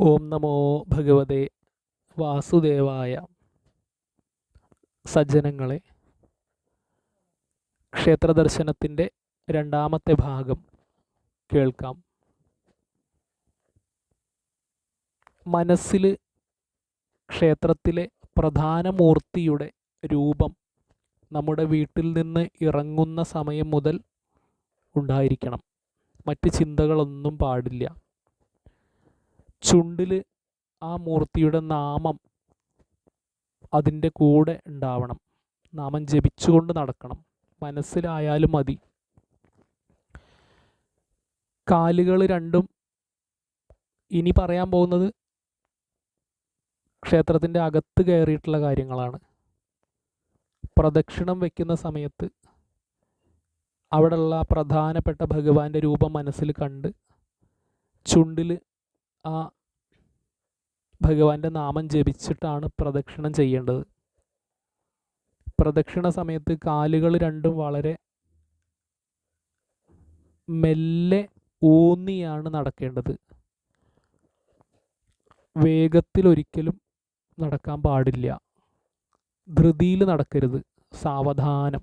ഓം നമോ ഭഗവതേ വാസുദേവായ സജ്ജനങ്ങളെ. ക്ഷേത്രദർശനത്തിന്റെ രണ്ടാമത്തെ ഭാഗം കേൾക്കാം. മനസ്സിൽ ക്ഷേത്രത്തിലെ പ്രധാന മൂർത്തിയുടെ രൂപം നമ്മുടെ വീട്ടിൽ നിന്ന് ഇറങ്ങുന്ന സമയം മുതൽ ഉണ്ടായിരിക്കണം. മറ്റ് ചിന്തകളൊന്നും പാടില്ല. ചുണ്ടിൽ ആ മൂർത്തിയുടെ നാമം അതിന്റെ കൂടെ ഉണ്ടാവണം. നാമം ജപിച്ചുകൊണ്ട് നടക്കണം. മനസ്സിലായാലും മതി. കാലുകൾ രണ്ടും ഇനി പറയാൻ പോകുന്നത് ക്ഷേത്രത്തിന്റെ അകത്ത് കയറിയിട്ടുള്ള കാര്യങ്ങളാണ്. പ്രദക്ഷിണം വയ്ക്കുന്ന സമയത്ത് അവിടെയുള്ള പ്രധാനപ്പെട്ട ഭഗവാന്റെ രൂപം മനസ്സിൽ കണ്ട് ചുണ്ടിൽ ആ ഭഗവാന്റെ നാമം ജപിച്ചിട്ടാണ് പ്രദക്ഷിണം ചെയ്യേണ്ടത്. പ്രദക്ഷിണ സമയത്ത് കാലുകൾ രണ്ടും വളരെ മെല്ലെ ഊന്നിയാണ് നടക്കേണ്ടത്. വേഗത്തിൽ ഒരിക്കലും നടക്കാൻ പാടില്ല. ധൃതിയിൽ നടക്കരുത്. സാവധാനം.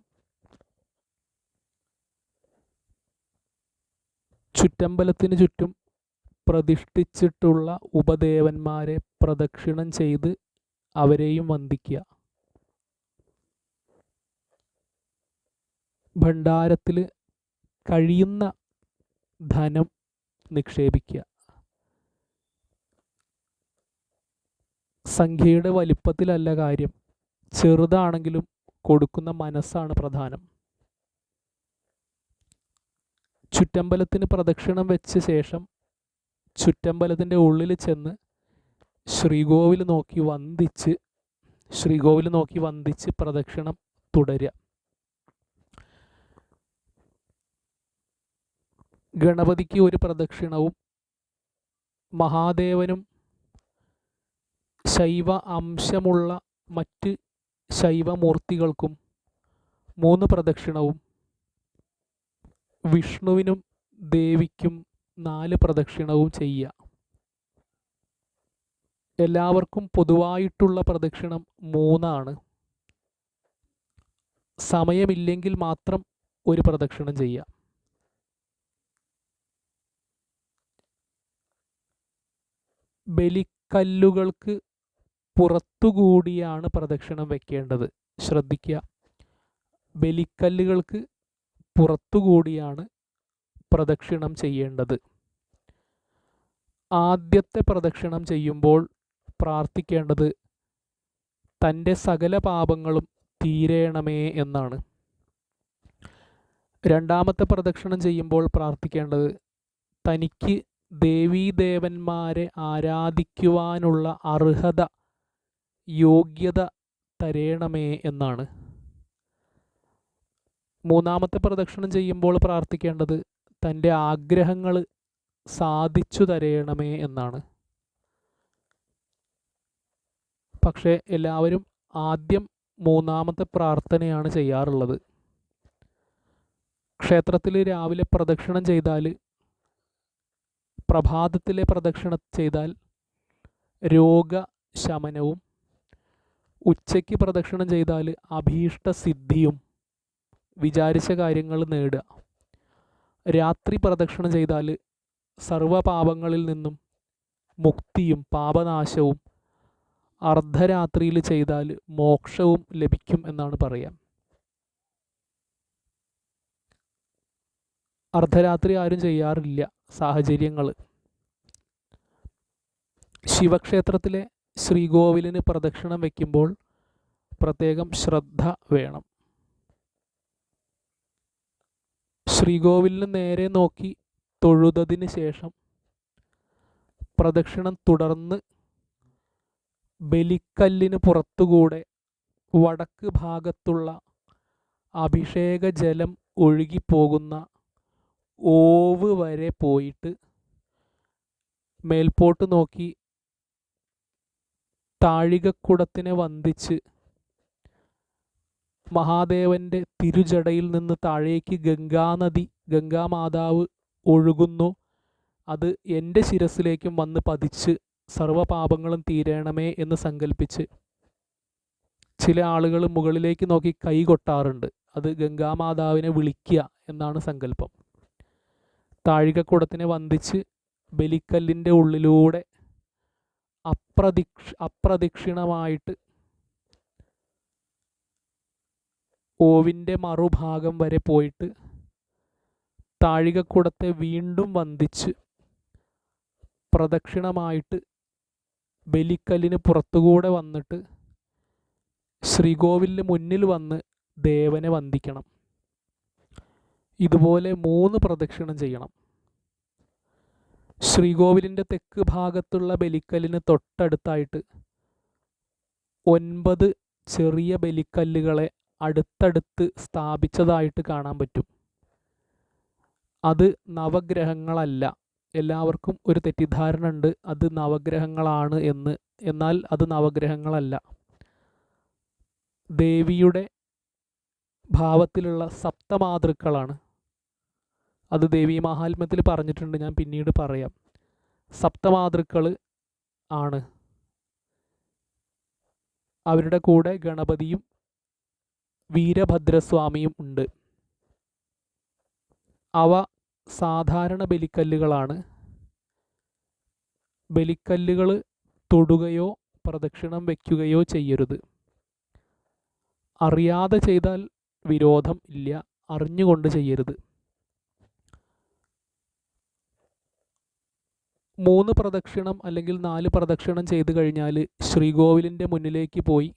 ചുറ്റമ്പലത്തിന് ചുറ്റും പ്രതിഷ്ഠിച്ചിട്ടുള്ള ഉപദേവന്മാരെ പ്രദക്ഷിണം ചെയ്ത് അവരെയും വന്ദിക്കുക. ഭണ്ഡാരത്തിൽ കഴിയുന്ന ധനം നിക്ഷേപിക്കുക. സംഖ്യയുടെ വലിപ്പത്തിലല്ല കാര്യം. ചെറുതാണെങ്കിലും കൊടുക്കുന്ന മനസ്സാണ് പ്രധാനം. ചുറ്റമ്പലത്തിന് പ്രദക്ഷിണം വെച്ച ശേഷം ചുറ്റമ്പലത്തിന്റെ ഉള്ളിൽ ചെന്ന് ശ്രീകോവിൽ നോക്കി വന്ദിച്ച് ശ്രീകോവിൽ നോക്കി വന്ദിച്ച് പ്രദക്ഷിണം തുടരുക. ഗണപതിക്ക് ഒരു പ്രദക്ഷിണവും മഹാദേവനും ശൈവ അംശമുള്ള മറ്റ് ശൈവമൂർത്തികൾക്കും മൂന്ന് പ്രദക്ഷിണവും വിഷ്ണുവിനും ദേവിക്കും നാല് പ്രദക്ഷിണവും ചെയ്യുക. എല്ലാവർക്കും പൊതുവായിട്ടുള്ള പ്രദക്ഷിണം മൂന്നാണ്. സമയമില്ലെങ്കിൽ മാത്രം ഒരു പ്രദക്ഷിണം ചെയ്യുക. ബലിക്കല്ലുകൾക്ക് പുറത്തുകൂടിയാണ് പ്രദക്ഷിണം വെക്കേണ്ടത്. ശ്രദ്ധിക്കുക. ബലിക്കല്ലുകൾക്ക് പുറത്തുകൂടിയാണ് പ്രദക്ഷിണം ചെയ്യേണ്ടത്. ആദ്യത്തെ പ്രദക്ഷിണം ചെയ്യുമ്പോൾ പ്രാർത്ഥിക്കേണ്ടത് തന്റെ സകല പാപങ്ങളും തീരേണമേ എന്നാണ്. രണ്ടാമത്തെ പ്രദക്ഷിണം ചെയ്യുമ്പോൾ പ്രാർത്ഥിക്കേണ്ടത് തനിക്ക് ദേവീദേവന്മാരെ ആരാധിക്കുവാനുള്ള അർഹത യോഗ്യത തരേണമേ എന്നാണ്. മൂന്നാമത്തെ പ്രദക്ഷിണം ചെയ്യുമ്പോൾ പ്രാർത്ഥിക്കേണ്ടത് തന്റെ ആഗ്രഹങ്ങൾ സാധിച്ചു തരയണമേ എന്നാണ്. പക്ഷേ എല്ലാവരും ആദ്യം മൂന്നാമത്തെ പ്രാർത്ഥനയാണ് ചെയ്യാറുള്ളത്. ക്ഷേത്രത്തിൽ രാവിലെ പ്രദക്ഷിണം ചെയ്താൽ പ്രഭാതത്തിലെ പ്രദക്ഷിണം ചെയ്താൽ രോഗശമനവും ഉച്ചയ്ക്ക് പ്രദക്ഷിണം ചെയ്താൽ അഭീഷ്ട സിദ്ധിയും വിചാരിച്ച കാര്യങ്ങൾ നേടുക. രാത്രി പ്രദക്ഷിണം ചെയ്താൽ സർവപാപങ്ങളിൽ നിന്നും മുക്തിയും പാപനാശവും അർദ്ധരാത്രിയിൽ ചെയ്താൽ മോക്ഷവും ലഭിക്കും എന്നാണ് പറയാം അർദ്ധരാത്രി ആരും ചെയ്യാറില്ല സാഹചര്യങ്ങൾ. ശിവക്ഷേത്രത്തിലെ ശ്രീകോവിലിന് പ്രദക്ഷിണം വയ്ക്കുമ്പോൾ പ്രത്യേകം ശ്രദ്ധ വേണം. ശ്രീകോവിലിന് നേരെ നോക്കി തൊഴുതതിന് ശേഷം പ്രദക്ഷിണം തുടർന്ന് ബലിക്കല്ലിന് പുറത്തുകൂടെ വടക്ക് ഭാഗത്തുള്ള അഭിഷേക ജലം ഒഴുകിപ്പോകുന്ന ഓവ് വരെ പോയിട്ട് മേൽപോട്ട് നോക്കി താഴികക്കുടത്തിനെ വന്ദിച്ച് മഹാദേവന്റെ തിരുജടയിൽ നിന്ന് താഴേക്ക് ഗംഗാനദി ഗംഗാമാതാവ് ഒഴുകുന്നു. അത് എന്റെ ശിരസിലേക്കും വന്ന് പതിച്ച് സർവപാപങ്ങളും തീരണമേ എന്ന് സങ്കല്പിച്ച് ചില ആളുകൾ മുകളിലേക്ക് നോക്കി കൈ കൊട്ടാറുണ്ട്. അത് ഗംഗാമാതാവിനെ വിളിക്കുക എന്നാണ് സങ്കല്പം താഴികക്കുടത്തിനെ വന്ദിച്ച് ബലിക്കല്ലിന്റെ ഉള്ളിലൂടെ അപ്രദിക്ഷ അപ്രദക്ഷിണമായിട്ട് ഓവിന്റെ മറുഭാഗം വരെ പോയിട്ട് താഴികക്കുടത്തെ വീണ്ടും വന്ദിച്ച് പ്രദക്ഷിണമായിട്ട് ബലിക്കല്ലിന് പുറത്തുകൂടെ വന്നിട്ട് ശ്രീകോവിലിന് മുന്നിൽ വന്ന് ദേവനെ വന്ദിക്കണം. ഇതുപോലെ മൂന്ന് പ്രദക്ഷിണം ചെയ്യണം. ശ്രീകോവിലിന്റെ തെക്ക് ഭാഗത്തുള്ള ബലിക്കല്ലിന് തൊട്ടടുത്തായിട്ട് ഒൻപത് ചെറിയ ബലിക്കല്ലുകളെ അടുത്തടുത്ത് സ്ഥാപിച്ചതായിട്ട് കാണാൻ പറ്റും. അത് നവഗ്രഹങ്ങളല്ല. എല്ലാവർക്കും ഒരു തെറ്റിദ്ധാരണ ഉണ്ട്. അത് നവഗ്രഹങ്ങളാണ് എന്ന്. എന്നാൽ അത് നവഗ്രഹങ്ങളല്ല. ദേവിയുടെ ഭാവത്തിലുള്ള സപ്തമാതൃക്കളാണ്. അത് ദേവി മഹാത്മ്യത്തിൽ പറഞ്ഞിട്ടുണ്ട്. ഞാൻ പിന്നീട് പറയാം. സപ്തമാതൃക്കൾ ആണ്. അവരുടെ കൂടെ ഗണപതിയും വീരഭദ്രസ്വാമിയും ഉണ്ട്. അവ സാധാരണ ബലിക്കല്ലുകളാണ്. ബലിക്കല്ലുകൾ തൊടുകയോ പ്രദക്ഷിണം വയ്ക്കുകയോ ചെയ്യരുത്. അറിയാതെ ചെയ്താൽ വിരോധം ഇല്ല. അറിഞ്ഞുകൊണ്ട് ചെയ്യരുത്. മൂന്ന് പ്രദക്ഷിണം അല്ലെങ്കിൽ നാല് പ്രദക്ഷിണം ചെയ്തു കഴിഞ്ഞാൽ ശ്രീകോവിലിന്റെ മുന്നിലേക്ക് പോയി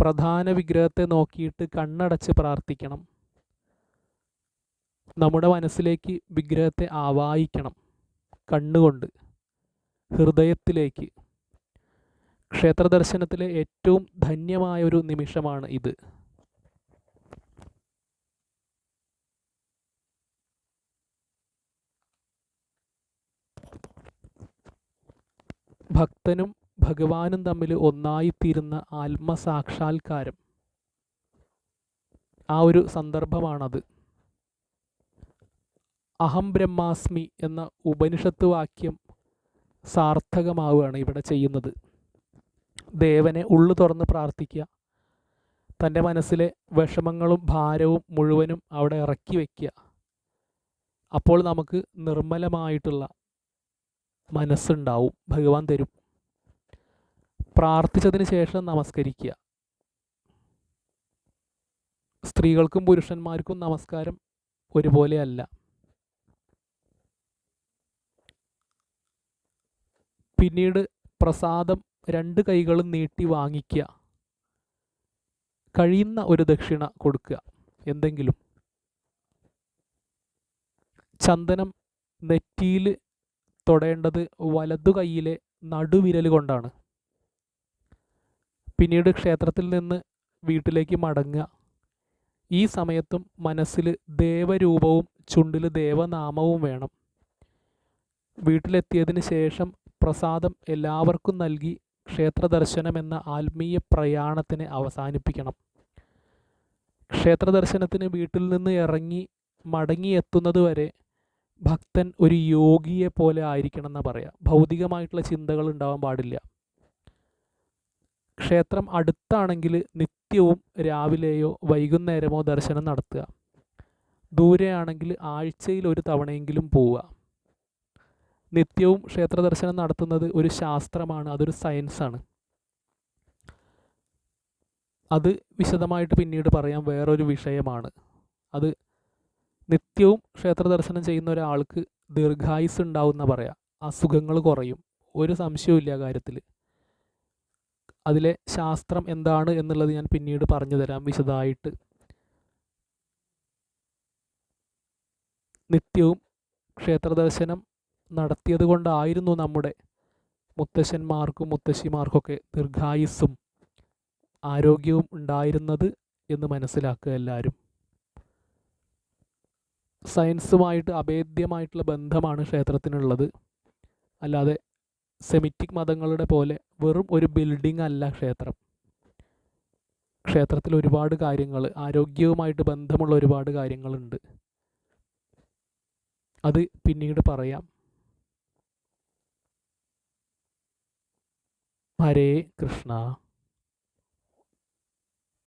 പ്രധാന വിഗ്രഹത്തെ നോക്കിയിട്ട് കണ്ണടച്ച് പ്രാർത്ഥിക്കണം. നമ്മുടെ മനസ്സിലേക്ക് വിഗ്രഹത്തെ ആവാഹിക്കണം. കണ്ണുകൊണ്ട് ഹൃദയത്തിലേക്ക്. ക്ഷേത്ര ദർശനത്തിലെ ഏറ്റവും ധന്യമായ ഒരു നിമിഷമാണ് ഇത്. ഭക്തനും ഭഗവാനും തമ്മിൽ ഒന്നായിത്തീരുന്ന ആത്മസാക്ഷാത്കാരം. ആ ഒരു സന്ദർഭമാണത്. അഹം ബ്രഹ്മാസ്മി എന്ന ഉപനിഷത്ത് വാക്യം സാർത്ഥകമാവുകയാണ് ഇവിടെ ചെയ്യുന്നത്. ദേവനെ ഉള്ളു തുറന്ന് പ്രാർത്ഥിക്കുക. തന്റെ മനസ്സിലെ വിഷമങ്ങളും ഭാരവും മുഴുവനും അവിടെ ഇറക്കി വയ്ക്കുക. അപ്പോൾ നമുക്ക് നിർമ്മലമായിട്ടുള്ള മനസ്സുണ്ടാവും. ഭഗവാൻ തരും. പ്രാർത്ഥിച്ചതിന് ശേഷം നമസ്കരിക്കുക. സ്ത്രീകൾക്കും പുരുഷന്മാർക്കും നമസ്കാരം ഒരുപോലെയല്ല. പിന്നീട് പ്രസാദം രണ്ട് കൈകളും നീട്ടി വാങ്ങിക്കുക. കഴിയുന്ന ഒരു ദക്ഷിണ കൊടുക്കുക. എന്തെങ്കിലും. ചന്ദനം നെറ്റിയിൽ തൊടേണ്ടത് വലതു കൈയിലെ നടുവിരൽ കൊണ്ടാണ്. പിന്നീട് ക്ഷേത്രത്തിൽ നിന്ന് വീട്ടിലേക്ക് മടങ്ങുക. ഈ സമയത്തും മനസ്സിൽ ദേവരൂപവും ചുണ്ടിൽ ദേവനാമവും വേണം. വീട്ടിലെത്തിയതിന് ശേഷം പ്രസാദം എല്ലാവർക്കും നൽകി ക്ഷേത്ര ദർശനം എന്ന ആത്മീയ പ്രയാണത്തിനെ അവസാനിപ്പിക്കണം. ക്ഷേത്ര ദർശനത്തിന് വീട്ടിൽ നിന്ന് ഇറങ്ങി മടങ്ങിയെത്തുന്നതുവരെ ഭക്തൻ ഒരു യോഗിയെ പോലെ ആയിരിക്കണം എന്ന് പറയാം. ഭൗതികമായിട്ടുള്ള ചിന്തകൾ ഉണ്ടാവാൻ പാടില്ല. ക്ഷേത്രം അടുത്താണെങ്കിൽ നിത്യവും രാവിലെയോ വൈകുന്നേരമോ ദർശനം നടത്തുക. ദൂരെയാണെങ്കിൽ ആഴ്ചയിൽ ഒരു തവണയെങ്കിലും പോവുക. നിത്യവും ക്ഷേത്ര ദർശനം നടത്തുന്നത് ഒരു ശാസ്ത്രമാണ് അതൊരു സയൻസാണ് അത് വിശദമായിട്ട് പിന്നീട് പറയാം വേറൊരു വിഷയമാണ്. അത് നിത്യവും ക്ഷേത്ര ദർശനം ചെയ്യുന്ന ഒരാൾക്ക് ദീർഘായുസ് ഉണ്ടാവുന്ന പറയാം. അസുഖങ്ങൾ കുറയും. ഒരു സംശയവും ഇല്ല കാര്യത്തിൽ. അതിലെ ശാസ്ത്രം എന്താണ് എന്നുള്ളത് ഞാൻ പിന്നീട് പറഞ്ഞു തരാം വിശദമായിട്ട്. നിത്യവും ക്ഷേത്രദർശനം നടത്തിയത് കൊണ്ടായിരുന്നു നമ്മുടെ മുത്തശ്ശന്മാർക്കും മുത്തശ്ശിമാർക്കൊക്കെ ദീർഘായുസ്സും ആരോഗ്യവും ഉണ്ടായിരുന്നത് എന്ന് മനസ്സിലാക്കുക എല്ലാവരും. സയൻസുമായിട്ട് അഭേദ്യമായിട്ടുള്ള ബന്ധമാണ് ക്ഷേത്രത്തിനുള്ളത്. അല്ലാതെ സെമിറ്റിക് മതങ്ങളുടെ പോലെ വെറും ഒരു ബിൽഡിംഗ് അല്ല ക്ഷേത്രം. ക്ഷേത്രത്തിൽ ഒരുപാട് കാര്യങ്ങൾ ആരോഗ്യവുമായിട്ട് ബന്ധമുള്ള ഒരുപാട് കാര്യങ്ങളുണ്ട്. അത് പിന്നീട് പറയാം. ഹരേ കൃഷ്ണ.